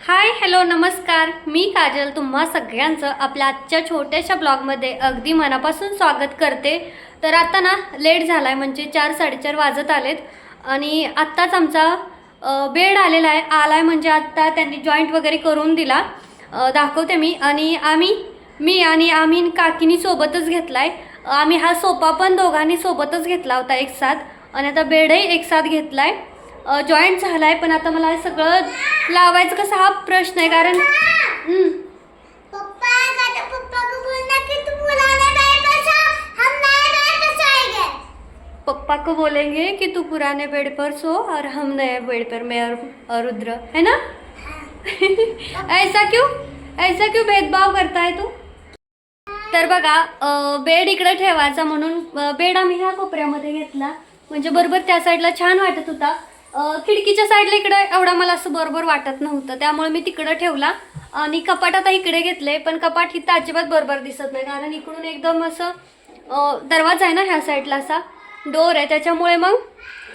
Hi hello नमस्कार. मी काजल. तुम्हा सगळ्यांचं आपल्या आजच्या छोट्याशा ब्लॉगमध्ये अगदी मनापासून स्वागत करते. तर आता ना लेट झाला आहे म्हणजे चार साडेचार वाजत आलेत. आणि आत्ताच आमचा बेड आलेला आहे. आला आहे म्हणजे आत्ता त्यांनी जॉईंट वगैरे करून दिला. दाखवते मी. आणि आम्ही मी आणि आम्ही काकीनी सोबतच घेतला आहे आम्ही हा सोफा पण दोघांनी सोबतच घेतला होता एक साथ. आणि आता बेडही एक साथ घेतला आहे जॉईंट झाला आहे पण आता मला सगळं लावायचं कसं हा प्रश्न आहे कारण पप्पा! को बोलेंगे कि तू पुराने बेड पर सो और हम नए बेड पर मैं और, रुद्र है ना? ऐसा क्यों? ऐसा क्यों भेदभाव करता है तू? तर बघा बेड इकडे ठेवायचा म्हणून बेड आम्ही ह्या कोपऱ्यामध्ये घेतला. म्हणजे बरोबर त्या साईडला छान वाटत होता. खिडकीच्या साईडला इकडे एवढा मला असं बरोबर वाटत नव्हतं. त्यामुळे मी तिकडं ठेवला. आणि कपाट आता इकडे घेतले पण कपाट इथं अजिबात बरोबर दिसत नाही. कारण इकडून एकदम असं दरवाजा आहे ना ह्या साईडला असा. डोर आहे. त्याच्यामुळे मग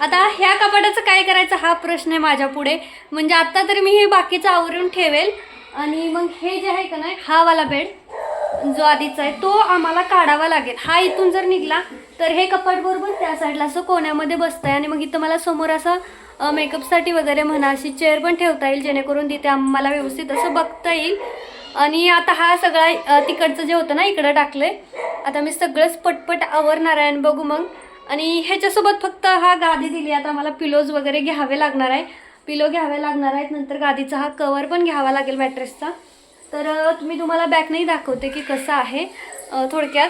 आता ह्या कपाटाचं काय करायचं हा प्रश्न आहे माझ्या पुढे. म्हणजे आत्ता तरी मी हे बाकीचं आवरून ठेवेल. आणि मग हे जे आहे का नाही हा वाला बेड जो आधीचा आहे तो आम्हाला काढावा लागेल. हा इथून जर निघला तर हे कपाट बरोबर त्या साईडला असं कोण्यामध्ये बसतं आहे आणि मग इथं मला समोर असं मेकअपसाठी वगैरे म्हणा अशी चेअर पण ठेवता येईल जेणेकरून तिथे आम्हाला व्यवस्थित असं बघता येईल. आणि आता हा सगळा तिकडचं जे होतं ना इकडं टाकलं आता मी सगळंच पटपट आवरणार आहे आणि बघू मग. आणि ह्याच्यासोबत फक्त हा गादी दिली आता मला पिलोज वगैरे घ्यावे लागणार आहे. पिलो घ्यावे लागणार आहेत नंतर गादीचा हा कवर पण घ्यावा लागेल मॅट्रेसचा तर मी तुम्हाला बॅक नाही दाखवते की कसं आहे थोडक्यात.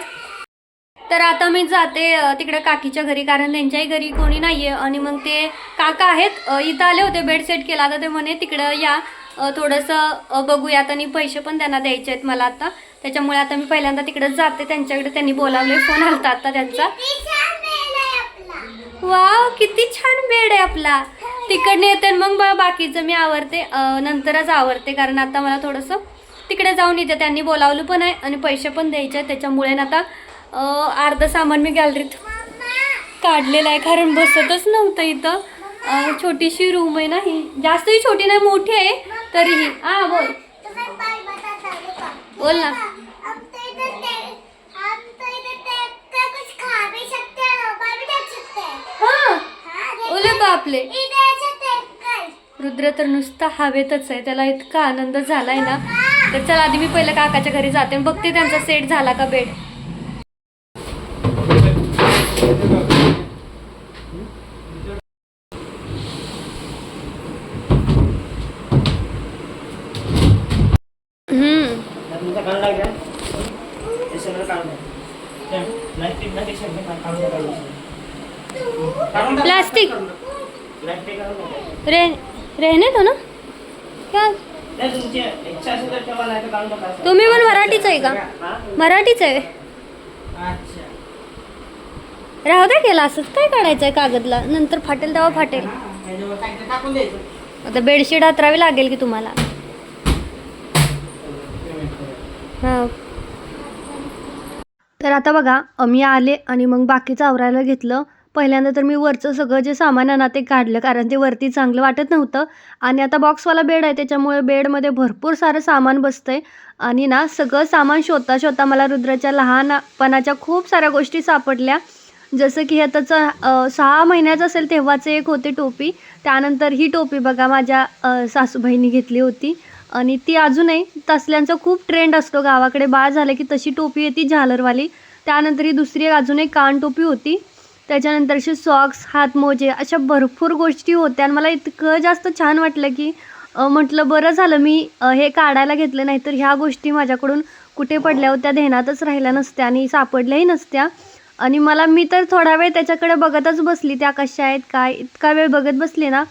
तर आता मी जाते तिकडे काकीच्या घरी कारण त्यांच्याही घरी कोणी नाही आहे आणि मग ते काका आहेत इथं आले होते बेड सेट केला. तर ते म्हणे तिकडं या थोडंसं बघूयात. आणि पैसे पण त्यांना द्यायचे आहेत मला आता. त्याच्यामुळे आता मी पहिल्यांदा तिकडे जाते. त्यांच्याकडे त्यांनी बोलावले फोन आलता आता त्यांचा. वाव किती छान बेड आहे आपला. तिकडनं येते आणि मग बा- बाकीचं मी आवरते. अं, नंतरच आवरते कारण आता मला थोडंसं तिकडे जाऊन येते त्यांनी बोलावलं पण आहे आणि पैसे पण द्यायचे आहेत. त्याच्यामुळे ना आता अर्धं सामान मी गॅलरीत काढलेलं आहे. कारण बसतच नव्हतं इथं. छोटीशी रूम आहे ना ही. जास्तही छोटी नाही मोठी आहे. तरीही. हां बोल. बोल ना. आपले हां बापले रुद्र तर नुसता हवेतच आहे. त्याला इतका आनंद झालाय ना. तर चला आधी मी पहिलं काकाच्या घरी जाते. बघते त्यांचा सेट झाला का बेड प्लास्टिक. ना ते सगळं तुम्ही पण मराठीच आहे का? मराठीच आहे? अच्छा. राहू द्या केला असंच काय काढायचं आहे कागदला? नंतर फाटेल तेव्हा फाटेल. आता बेडशीट हातरावी लागेल की तुम्हाला. हां. तर आता बघा मी आले आणि मग बाकीचं आवरायला घेतलं. पहिल्यांदा तर मी वरचं सगळं जे सामान आहे ना ते काढलं कारण ते वरती चांगलं वाटत नव्हतं. आणि आता बॉक्सवाला बेड आहे त्याच्यामुळे बेडमध्ये भरपूर सारं सामान बसतं आहे आणि ना सगळं सामान शोधता शोधता मला रुद्राच्या लहानपणाच्या खूप साऱ्या गोष्टी सापडल्या. जसं की हे त्याचं सहा महिन्याचं असेल तेव्हाचे एक होते टोपी. त्यानंतर ही टोपी बघा माझ्या सासूबाईंनी घेतली होती. आणि ती अजूनही तसल्यांचा खूप ट्रेंड असतो. गावाकडे बाळ झालं की तशी टोपी येते झालरवाली. त्यानंतर ही दुसरी एक अजून एक कान टोपी होती. त्याच्यानंतर असे सॉक्स हातमोजे अशा भरपूर गोष्टी होत्या. आणि मला इतकं जास्त छान वाटलं की म्हटलं बरं झालं मी हे काढायला घेतलं नाही तर ह्या गोष्टी माझ्याकडून कुठे पडल्या होत्या ध्यानातच राहिल्या नसत्या आणि सापडल्याही नसत्या. आणि मला मी तर थोडा वेळ त्याच्याकडे बघतच बसली त्या कशा आहेत काय? इतका वेळ बघत बसली ना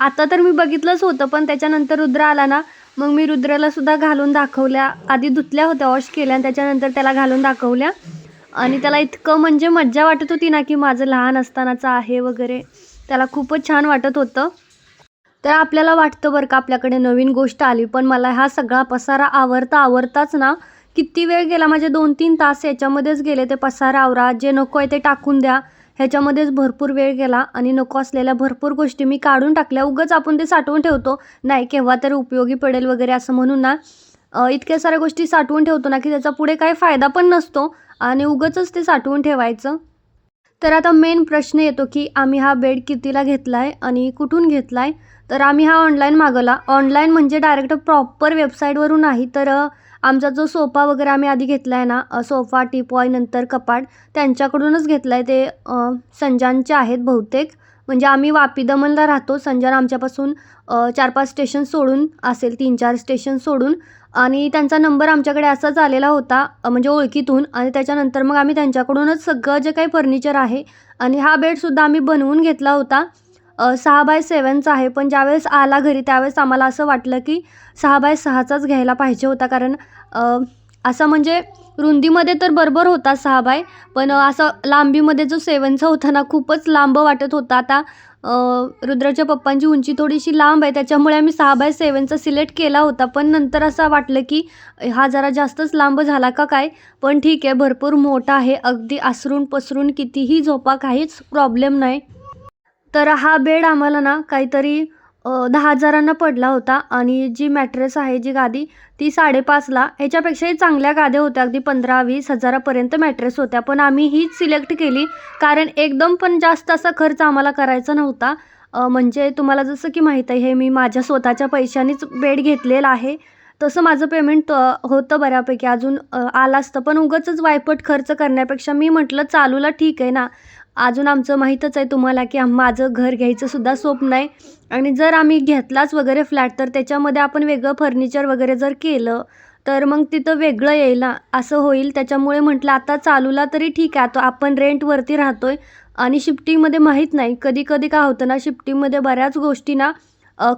आता तर मी बघितलंच होतं पण त्याच्यानंतर रुद्र आला ना मग मी रुद्राला सुद्धा घालून दाखवल्या. आधी धुतल्या होत्या वॉश केल्या आणि त्याच्यानंतर त्याला घालून दाखवल्या. आणि त्याला इतकं म्हणजे मज्जा वाटत होती ना की माझं लहान असतानाचं आहे वगैरे. त्याला खूपच छान वाटत होतं. तर आपल्याला वाटतं बरं का आपल्याकडे नवीन गोष्ट आली पण मला हा सगळा पसारा आवरता आवरताच ना किती वेळ गेला माझे दोन तीन तास याच्यामध्येच गेले ते पसारा आवरा. जे नको आहे ते टाकून द्या. ह्याच्यामध्येच भरपूर वेळ गेला आणि नको असलेल्या भरपूर गोष्टी मी काढून टाकल्या. उगाच आपण ते साठवून ठेवतो. नाही केव्हा तरी उपयोगी पडेल वगैरे असं म्हणून ना. इतक्या साऱ्या गोष्टी साठवून ठेवतो ना की त्याचा पुढे काही फायदा पण नसतो. आणि उगाचच ते साठवून ठेवायचं. तर आता मेन प्रश्न येतो की आम्ही हा बेड कितीला घेतला आहे आणि कुठून घेतला आहे तर आम्ही हा ऑनलाईन मागवला. ऑनलाईन म्हणजे डायरेक्ट प्रॉपर वेबसाईटवरून नाही तर आमचा जो सोफा वगैरे आम्ही आधी घेतला आहे ना सोफा टिपॉय नंतर कपाट त्यांच्याकडूनच घेतला आहे ते संजानचे आहेत बहुतेक. म्हणजे आम्ही वापीदमनला राहतो. संजान आमच्यापासून चार पाच स्टेशन सोडून असेल तीन चार स्टेशन सोडून. आणि त्यांचा नंबर आमच्याकडे असाच आलेला होता म्हणजे ओळखीतून. आणि त्याच्यानंतर मग आम्ही त्यांच्याकडूनच सगळं जे काही फर्निचर आहे आणि हा बेडसुद्धा आम्ही बनवून घेतला होता. सहा बाय सेवनचा आहे पण ज्यावेळेस आला घरी त्यावेळेस आम्हाला असं वाटलं की सहा बाय सहाचाच घ्यायला पाहिजे होता. कारण असं म्हणजे रुंदीमध्ये तर बरोबर होता सहा बाय पण असं लांबीमध्ये जो सेवनचा होता ना खूपच लांब वाटत होता. आता रुद्राच्या पप्पांची उंची थोडीशी लांब आहे त्याच्यामुळे आम्ही सहा बाय सेवनचा सिलेक्ट केला होता. पण नंतर असं वाटलं की हा जरा जास्तच लांब झाला का काय? पण ठीक आहे भरपूर मोठा आहे. अगदी आसरून पसरून कितीही झोपा काहीच प्रॉब्लेम नाही. तर हा बेड आम्हाला ना काहीतरी दहा हजारांना पडला होता आणि जी मॅट्रेस आहे जी गादी ती साडेपाचला. ह्याच्यापेक्षाही चांगल्या गाद्या होत्या. अगदी पंधरा वीस हजारापर्यंत मॅट्रेस होत्या. पण आम्ही हीच सिलेक्ट केली. कारण एकदम पण जास्त असा खर्च आम्हाला करायचा नव्हता. म्हणजे तुम्हाला जसं की माहीत आहे हे मी माझ्या स्वतःच्या पैशानीच बेड घेतलेला आहे. तसं माझं पेमेंट होतं बऱ्यापैकी. अजून आलं असतं. पण उगंच वायपट खर्च करण्यापेक्षा मी म्हटलं चालूला ठीक आहे ना. अजून आमचं माहीतच आहे तुम्हाला की माझं घर घ्यायचंसुद्धा स्वप्न आहे. आणि जर आम्ही घेतलाच वगैरे फ्लॅट तर त्याच्यामध्ये आपण वेगळं फर्निचर वगैरे जर केलं तर मग तिथं वेगळं येईल ना? असं होईल. त्याच्यामुळे म्हटलं आता चालूला तरी ठीक आहे. आता आपण रेंटवरती राहतो आहे आणि शिफ्टिंगमध्ये माहीत नाही. कधी कधी काय होतं ना शिफ्टिंगमध्ये बऱ्याच गोष्टी ना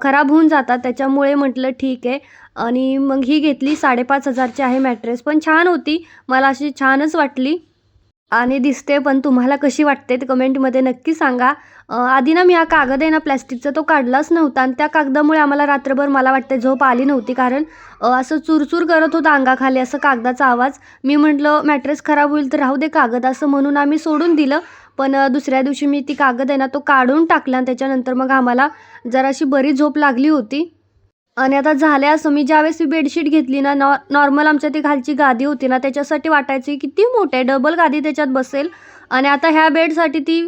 खराब होऊन जातात. त्याच्यामुळे म्हटलं ठीक आहे. आणि मग ही घेतली साडेपाच हजारची आहे मॅट्रेस पण छान होती. मला अशी छानच वाटली. आणि दिसते पण तुम्हाला कशी वाटते ते कमेंटमध्ये नक्की सांगा. आधी ना मी हा कागद आहे ना प्लॅस्टिकचा तो काढलाच नव्हता आणि त्या कागदामुळे आम्हाला रात्रभर मला वाटते झोप आली नव्हती. कारण असं चुरचूर करत होतं अंगाखाली असं कागदाचा आवाज. मी म्हटलं मॅट्रेस खराब होईल तर राहू दे कागद असं म्हणून आम्ही सोडून दिलं. पण दुसऱ्या दिवशी मी ती कागद आहे ना तो काढून टाकला आणि त्याच्यानंतर मग आम्हाला जराशी बरी झोप लागली होती. आणि आता झालं असं. मी ज्यावेळेस ही बेडशीट घेतली ना नॉ नॉर्मल आमच्या ती खालची गादी होती ना त्याच्यासाठी वाटायची किती मोठे आहे डबल गादी त्याच्यात बसेल. आणि आता ह्या बेडसाठी ती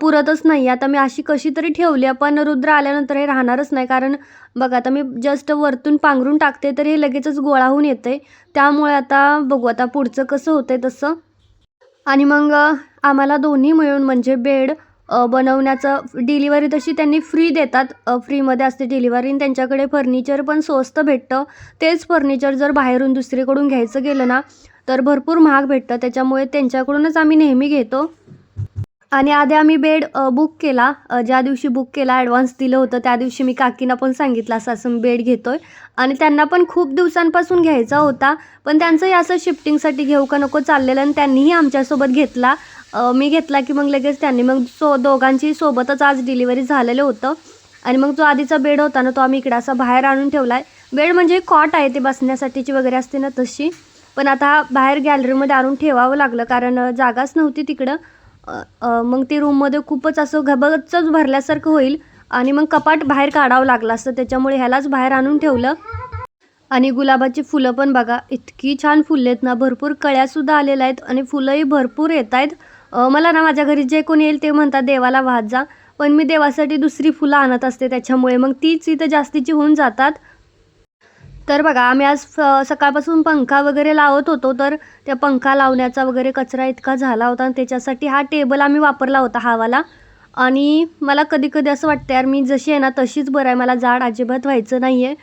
पुरतच नाही आता मी अशी कशी तरी ठेवली आहे पण रुद्र आल्यानंतर हे राहणारच नाही. कारण बघा आता मी जस्ट वरतून पांघरून टाकते तर हे लगेचच गोळा होऊन येते त्यामुळे आता बघू आता पुढचं कसं होतंय तसं. आणि मग आम्हाला दोन्ही मिळून म्हणजे बेड बनवण्याचं डिलिव्हरी तशी त्यांनी फ्री देतात. फ्रीमध्ये असते डिलिव्हरी आणि त्यांच्याकडे फर्निचर पण स्वस्त भेटतं. तेच फर्निचर जर बाहेरून दुसरीकडून घ्यायचं गेलं ना तर भरपूर महाग भेटतं. त्याच्यामुळे त्यांच्याकडूनच आम्ही नेहमी घेतो. आणि आधी आम्ही बेड बुक केला. ज्या दिवशी बुक केला ॲडव्हान्स दिलं होतं त्या दिवशी मी काकींना पण सांगितलं असं असं बेड घेतो आहे आणि त्यांना पण खूप दिवसांपासून घ्यायचा होता. पण त्यांचंही असं शिफ्टिंगसाठी घेऊ का नको चाललेलं आणि त्यांनीही आमच्यासोबत घेतला. मी घेतला की मग लगेच त्यांनी मग सो दोघांची सोबतच आज डिलिव्हरी झालेलं होतं. आणि मग जो आधीचा बेड होता ना तो आम्ही इकडे असा बाहेर आणून ठेवला आहे बेड म्हणजे कॉट आहे ते बसण्यासाठीची वगैरे असते ना तशी. पण आता बाहेर गॅलरीमध्ये आणून ठेवावं लागलं कारण जागाच नव्हती तिकडं. मग ते रूममध्ये खूपच असं घबगचच भरल्यासारखं होईल आणि मग कपाट बाहेर काढावं लागलं असतं. त्याच्यामुळे ह्यालाच बाहेर आणून ठेवलं. आणि गुलाबाची फुलं पण बघा इतकी छान फुललेत आहेत ना. भरपूर कळ्यासुद्धा आलेल्या आहेत आणि फुलंही भरपूर येत आहेत. मला ना माझ्या घरी जे कोणी येईल ते म्हणतात देवाला वाहत जा. पण मी देवासाठी दुसरी फुलं आणत असते. त्याच्यामुळे मग तीच इथं जास्तीची होऊन जातात. तर बघा आम्ही आज फ- सकाळपासून पंखा वगैरे लावत होतो तर त्या पंखा लावण्याचा वगैरे कचरा इतका झाला होता आणि त्याच्यासाठी हा टेबल आम्ही वापरला होता हावाला. आणि मला कधी कधी असं वाटतं यार मी जशी आहे ना तशीच बरं आहे. मला जाड अजिबात व्हायचं नाही आहे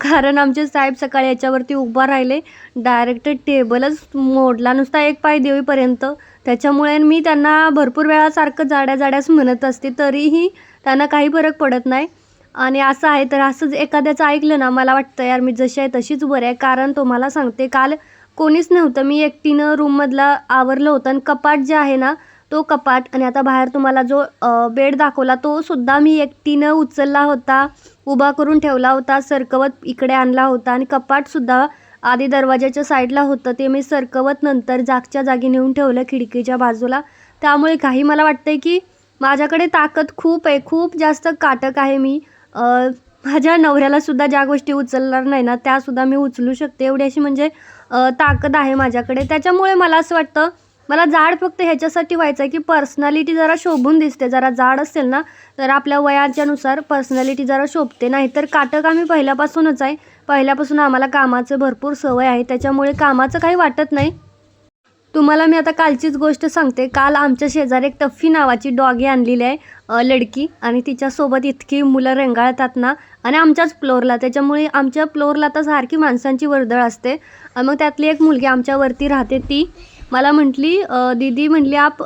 कारण आमचे साहेब सकाळी याच्यावरती उभा राहिले. डायरेक्ट टेबलच मोडला नुसता एक पाय देवीपर्यंत. त्याच्यामुळे मी त्यांना भरपूर वेळा सारखं जाड्या जाड्याच म्हणत असते तरीही त्यांना काही फरक पडत नाही. आणि असं आहे तर असंच एखाद्याचं ऐकलं ना मला वाटतं यार मी जशी आहे तशीच बरं आहे. कारण तुम्हाला सांगते काल कोणीच नव्हतं. मी एकटीनं रूममधला आवरलं होतं आणि कपाट जे आहे ना तो कपाट आणि आता बाहेर तुम्हाला जो बेड दाखवला तो सुद्धा मी एकटीनं उचलला होता उभा करून ठेवला होता सरकवत इकडे आणला होता आणि कपाटसुद्धा आधी दरवाजाच्या साईडला होतं. ते मी सरकवत नंतर जागच्या जागी नेऊन ठेवलं खिडकीच्या बाजूला. त्यामुळे काही मला वाटतं आहे की माझ्याकडे ताकद खूप आहे. खूप जास्त काटक आहे मी. माझ्या नवऱ्यालासुद्धा ज्या गोष्टी उचलणार नाही ना त्यासुद्धा मी उचलू शकते. एवढी अशी म्हणजे ताकद आहे माझ्याकडे. त्याच्यामुळे मला असं वाटतं मला जाड फक्त ह्याच्यासाठी व्हायचं आहे की पर्सनॅलिटी जरा शोभून दिसते. जरा जाड असेल ना तर आपल्या वयाच्यानुसार पर्सनॅलिटी जरा शोभते. नाहीतर काटक आम्ही पहिल्यापासूनच आहे. पहिल्यापासून आम्हाला कामाचं भरपूर सवय आहे. त्याच्यामुळे कामाचं काही वाटत नाही. तुम्हाला मी आता कालचीच गोष्ट सांगते. काल आमच्या शेजारी एक टफ्फी नावाची डॉगी आणलेली आहे लडकी. आणि तिच्यासोबत इतकी मुलं रेंगाळतात ना. आणि आमच्याच फ्लोअरला त्याच्यामुळे आमच्या फ्लोअरला तर सारखी माणसांची वर्दळ असते. मग त्यातली एक मुलगी आमच्यावरती राहते ती मला म्हटली दीदी म्हटली आप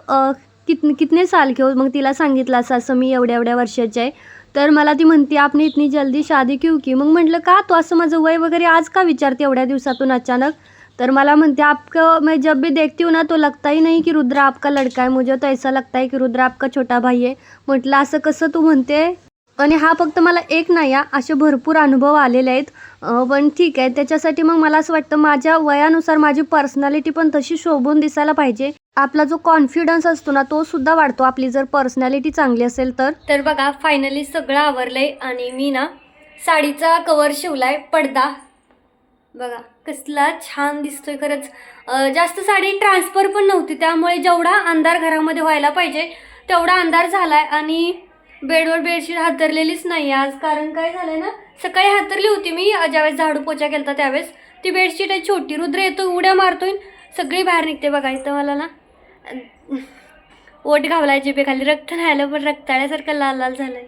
कित कितने साल घेऊ हो? मग तिला सांगितलं असं असं मी एवढ्या एवढ्या वर्षाचे आहे. तर मला ती म्हणते आपने इतनी जल्दी शादी क्यू की? मग म्हटलं का तू असं माझं वय वगैरे आज का विचारते एवढ्या दिवसातून अचानक? तर मला म्हणते आपका मैं जब भी देखती हूँ ना तो लगता ही नहीं की रुद्र आपका लड़का है। मुझे तो ऐसा लगता है की रुद्र आपका छोटा भाई है। म्हटलं असं कसं तू म्हणते? आणि हा फक्त मला एक नाही हा असे भरपूर अनुभव आलेले आहेत. पण ठीक आहे त्याच्यासाठी मग मला असं वाटतं माझ्या वयानुसार माझी पर्सनॅलिटी पण तशी शोभून दिसायला पाहिजे. आपला जो कॉन्फिडन्स असतो ना तो सुद्धा वाढतो. आपली जर पर्सनॅलिटी चांगली असेल तर. तर बघा फायनली सगळं आवरलंय आणि मी ना साडीचा कवर शिवलाय पडदा. बघा. कसला छान दिसतोय खरंच. जास्त साडी ट्रान्सफर पण नव्हती त्यामुळे जेवढा अंधार घरामध्ये व्हायला पाहिजे तेवढा अंधार झालाय आणि बेडवर बेडशीट हातरलेलीच नाही आज. कारण काय झालंय ना सकाळी हातरली होती मी ज्यावेळेस झाडू पोचा केलता त्यावेळेस. ती बेडशीट आहे छोटी रुद्र येतो उड्या मारतोय सगळी बाहेर निघते बघा. इथं मला ना अं, ओट आहे जिबेखाली रक्त राहिलं पण रक्ताळ्यासारखं लाल लाल झालंय.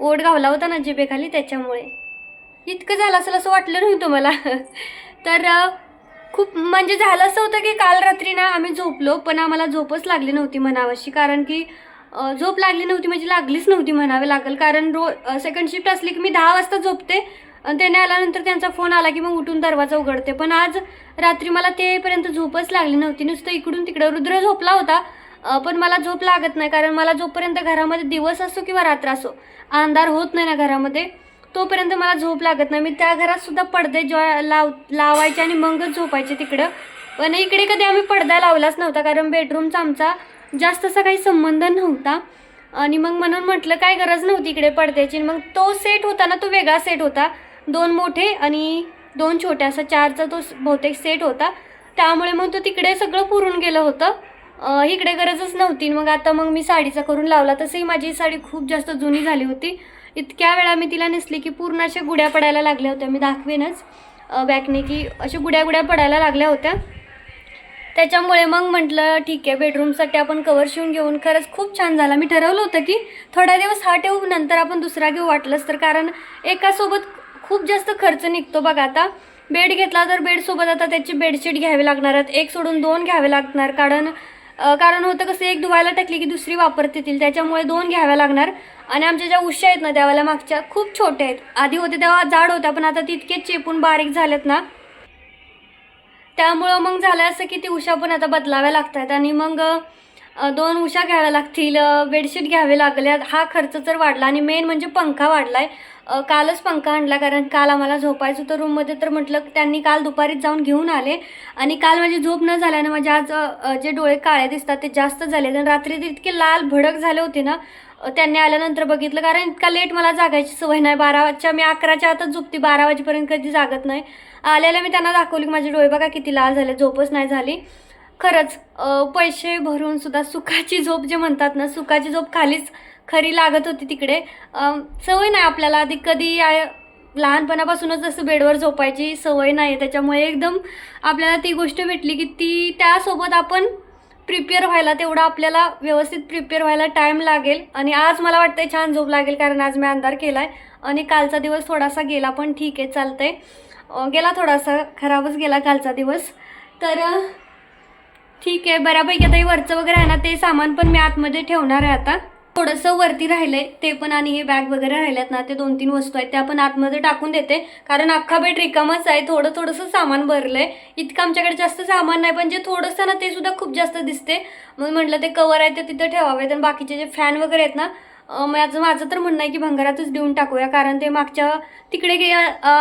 ओट घावला होता ना जिबेखाली त्याच्यामुळे. इतकं झालं असेल असं वाटलं नव्हतं मला तर खूप म्हणजे झालं असं होतं की काल रात्री ना आम्ही झोपलो पण आम्हाला झोपच लागली नव्हती म्हणावशी. कारण की झोप लागली नव्हती म्हणजे लागलीच नव्हती म्हणावे लागेल. कारण रो सेकंड शिफ्ट असली की मी दहा वाजता झोपते आणि त्याने आल्यानंतर त्यांचा फोन आला की मग उठून दरवाजा उघडते. पण आज रात्री मला तेपर्यंत झोपच लागली नव्हती. नुसतं इकडून तिकडं रुद्र झोपला होता पण मला झोप लागत नाही. कारण मला जोपर्यंत घरामध्ये दिवस असो किंवा रात्र असो अंधार होत नाही ना घरामध्ये. तोपर्यंत मला झोप लागत नाही. मी त्या घरात सुद्धा पडदे जॉ लाव लावायचे आणि मगच झोपायचे तिकडं. पण इकडे कधी आम्ही पडदा लावलाच नव्हता कारण बेडरूमचा आमचा जास्त असा काही संबंध नव्हता. आणि मग म्हणून म्हटलं काय गरज नव्हती इकडे पडद्याची? मग तो सेट होता ना तो वेगळा सेट होता. दोन मोठे आणि दोन छोटे असा चारचा तो बहुतेक सेट होता. त्यामुळे मग तो तिकडे सगळं पुरून गेलं होतं. इकडे गरजच नव्हती. मग आता मग मी साडीचा करून लावला. तसंही माझी साडी खूप जास्त जुनी झाली होती. इतक्या वेळा मी तिला नेसली की पूर्ण अशा गुड्या पडायला लागल्या होत्या. मी दाखवेनच बॅकने की अशा गुड्या गुड्या पडायला लागल्या होत्या. त्याच्यामुळे मग म्हटलं ठीक आहे बेडरूमसाठी आपण कवर शिवून घेऊन खरंच खूप छान झाला. मी ठरवलं होतं की थोड्या दिवस हा ठेवू नंतर आपण दुसरा घेऊ वाटलंच तर. कारण एकासोबत खूप जास्त खर्च निघतो बघा आता. बेड घेतला तर बेडसोबत आता त्याची बेडशीट घ्यावी लागणार आहेत. एक सोडून दोन घ्यावे लागणार. कारण कारण होतं कसं एक धुवायला टाकली की दुसरी वापरता येतील. त्याच्यामुळे दोन घ्याव्या लागणार. आणि आमच्या ज्या उश्या आहेत ना त्यावेळेला मागच्या खूप छोट्या आहेत. आधी होते तेव्हा जाड होत्या पण आता तितके चेपून बारीक झालेत ना. त्यामुळं मग झालं असं की ती उषा पण आता बदलाव्या लागतात. आणि मग दोन उषा घ्याव्या लागतील. बेडशीट घ्यावे लागल्या हा खर्च तर वाढला. आणि मेन म्हणजे पंखा वाढला आहे कालच पंखा आणला कारण काल आम्हाला झोपायचं होतं रूममध्ये तर म्हटलं त्यांनी काल दुपारीच जाऊन घेऊन आले. आणि काल माझी झोप न झाल्यानं माझे आज जे डोळे काळे दिसतात ते जास्त झाले. आणि रात्री ते इतके लाल भडक झाले होते ना त्यांनी आल्यानंतर बघितलं कारण इतका लेट मला जागायची सवय नाही. बाराच्या मी अकराच्या आतच झोपते बारा वाजेपर्यंत कधी जागत नाही. आल्याला मी त्यांना दाखवली की माझे डोळे बघा किती लाल झाले झोपच नाही झाली. खरंच पैसे भरून सुद्धा सुखाची झोप जे म्हणतात ना सुखाची झोप खालीच खरी लागत होती तिकडे. सवय नाही आपल्याला. आधी कधी आय लहानपणापासूनच जसं बेडवर झोपायची सवय नाही. त्याच्यामुळे एकदम आपल्याला ती गोष्ट भेटली की ती त्यासोबत आपण प्रिपेअर व्हायला तेवढा आपल्याला व्यवस्थित प्रिपेअर व्हायला टाईम लागेल. आणि आज मला वाटतंय छान झोप लागेल कारण आज मी अंधार केला आहे आणि कालचा दिवस थोडासा गेला पण ठीक आहे चालतंय. आहे गेला थोडासा खराबच गेला कालचा दिवस. तर ठीक आहे बऱ्यापैकी आता हे वरचं वगैरे आहे ना ते सामान पण मी आतमध्ये ठेवणार आहे आता. थोडंसं वरती राहिलंय ते पण आणि हे बॅग वगैरे राहिल्यात ना ते दोन तीन वस्तू आहेत त्या पण आतमध्ये टाकून देते. कारण अख्खा बेड रिकामच आहे थोडं थोडंसं सामान भरलंय. इतकं आमच्याकडे जास्त सामान नाही पण जे थोडंसं ना ते सुद्धा खूप जास्त दिसते. मग म्हटलं ते कवर आहे ते तिथं ठेवावे. आणि बाकीचे जे फॅन वगैरे आहेत ना माझं माझं तर म्हणणं आहे की भंगारातच देऊन टाकूया. कारण ते मागच्या तिकडे गे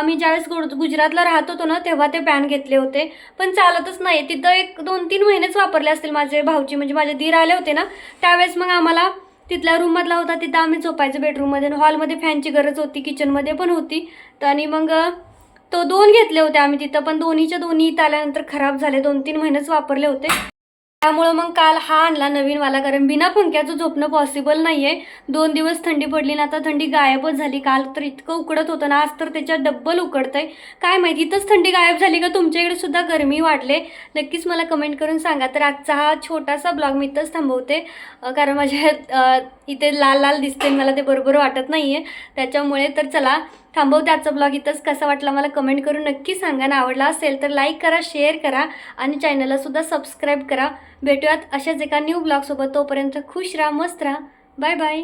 मी ज्यावेळेस गुड गुजरातला राहत होतो ना तेव्हा ते पॅन घेतले होते. पण चालतच नाही. तिथं एक दोन तीन महिनेच वापरले असतील माझे भाऊची म्हणजे माझे दीर आले होते ना त्यावेळेस मग आम्हाला तिथल्या रूममधला होता तिथं आम्ही झोपायचं बेडरूममध्ये आणि हॉलमध्ये फॅनची गरज होती किचनमध्ये पण होती. तर आणि मग तो दोन घेतले होते आम्ही तिथं पण दोन्हीच्या दोन्ही इथं आल्यानंतर खराब झाले दोन तीन महिनेच वापरले होते. त्यामुळं मग काल हा आणला नवीनवाला कारण बिना पंख्याचं झोपणं पॉसिबल नाही आहे दोन दिवस थंडी पडली ना आता थंडी गायबच झाली. काल तर इतकं उकडत होतं ना आज तर त्याच्यात डब्बल उकडतंय. काय माहिती इथंच थंडी गायब झाली का? तुमच्या इकडे सुद्धा गरमी वाढले. नक्कीच मला कमेंट करून सांगा. तर आजचा हा छोटासा ब्लॉग मी इथंच थांबवते. कारण माझ्या इथे लाल लाल दिसते मला ते बरोबर वाटत नाही आहे त्याच्यामुळे तर चला थांबवते आजचा ब्लॉग इथंच. कसा वाटला मला कमेंट करून नक्की सांगा. ना आवडला असेल तर लाईक करा शेअर करा आणि चॅनललासुद्धा सबस्क्राईब करा. भेटूयात अशाच एका न्यू ब्लॉगसोबत तोपर्यंत खुश राहा मस्त राहा. Bye bye